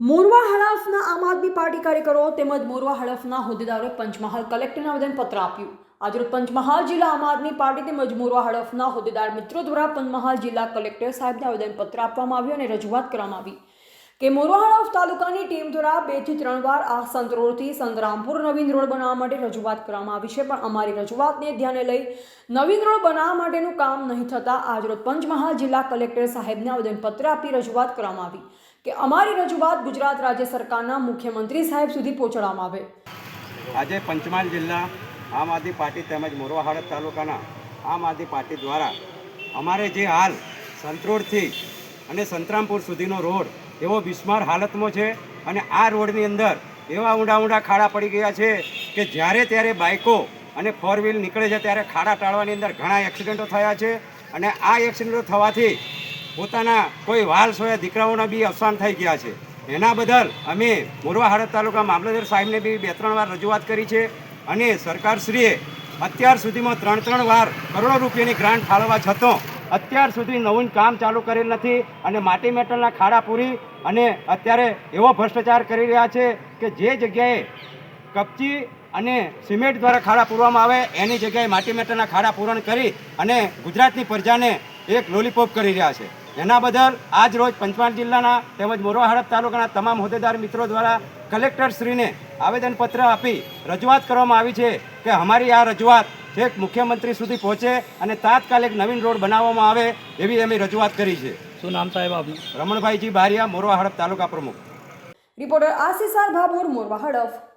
મોરવા હડફના આમ આદમી પાર્ટી કાર્યકરો તેમજ મોરવા હડફના હોદ્દેદારોએ પંચમહાલ કલેક્ટરને આવેદનપત્ર આપ્યું. આજરોજ પંચમહાલ જિલ્લા આમ આદમી પાર્ટી તેમજ મોરવા હડફના હોદ્દેદાર મિત્રો દ્વારા પંચમહાલ જિલ્લા કલેક્ટર સાહેબને આવેદનપત્ર આપવામાં આવ્યું અને રજૂઆત કરવામાં આવી કે મોરવા હડફ તાલુકાની ટીમ દ્વારા બેથી ત્રણ વાર આ સંત રોડથી સંતરામપુર નવીન રોડ બનાવવા માટે રજૂઆત કરવામાં આવી છે. પણ અમારી રજૂઆતને ધ્યાને લઈ નવીન રોડ બનાવવા માટેનું કામ નહીં થતાં આજરોજ પંચમહાલ જિલ્લા કલેક્ટર સાહેબને આવેદનપત્ર આપી રજૂઆત કરવામાં આવી. કે અમારી રજૂઆત ગુજરાત રાજ્ય સરકારના મુખ્યમંત્રી સાહેબ સુધી પહોંચાડવામાં આવે. આજે પંચમહાલ જિલ્લા આમ આદમી પાર્ટી તેમજ મોરવા હળદ તાલુકાના આમ આદમી પાર્ટી દ્વારા અમારે જે હાલ સંતરોડથી અને સંતરામપુર સુધીનો રોડ એવો બિસ્માર હાલતમાં છે અને આ રોડની અંદર એવા ઊંડા ઊંડા ખાડા પડી ગયા છે કે જ્યારે ત્યારે બાઇકો અને ફોર વ્હીલ નીકળે છે ત્યારે ખાડા ટાળવાની અંદર ઘણા એક્સિડન્ટો થયા છે અને આ એક્સિડન્ટો થવાથી પોતાના કોઈ વાલ સોયા દીકરાઓના બી અવસાન થઈ ગયા છે. એના બદલ અમે મોરવા હળદ તાલુકા મામલતદાર સાહેબને બી બે ત્રણ વાર રજૂઆત કરી છે અને સરકારશ્રીએ અત્યાર સુધીમાં ત્રણ ત્રણ વાર કરોડો રૂપિયાની ગ્રાન્ટ ફાળવવા છતાં અત્યાર સુધી નવું કામ ચાલુ કરેલ નથી અને માટી મેટલના ખાડા પૂરી અને અત્યારે એવો ભ્રષ્ટાચાર કરી રહ્યા છે કે જે જગ્યાએ કપચી અને સિમેન્ટ દ્વારા ખાડા પૂરવામાં આવે એની જગ્યાએ માટી મેટલના ખાડા પૂરણ કરી અને ગુજરાતની પ્રજાને એક લોલીપોપ કરી રહ્યા છે. એના બદલ આજ રોજ પંચમહાલ જિલ્લાના તેમજ મોરવા હડપ તાલુકાના તમામ હોદ્દેદાર મિત્રો દ્વારા કલેક્ટરશ્રીને આવેદનપત્ર આપી રજૂઆત કરવામાં આવી છે કે અમારી આ રજૂઆત છેક મુખ્યમંત્રી સુધી પહોંચે અને તાત્કાલિક નવીન રોડ બનાવવામાં આવે એવી અમે રજૂઆત કરી છે. શું નામ સાહેબ આપનું? રમણભાઈજી બારિયા મોરવા હડપ તાલુકા પ્રમુખ. રિપોર્ટર આશિષ ભાભોર મોરવા હડફ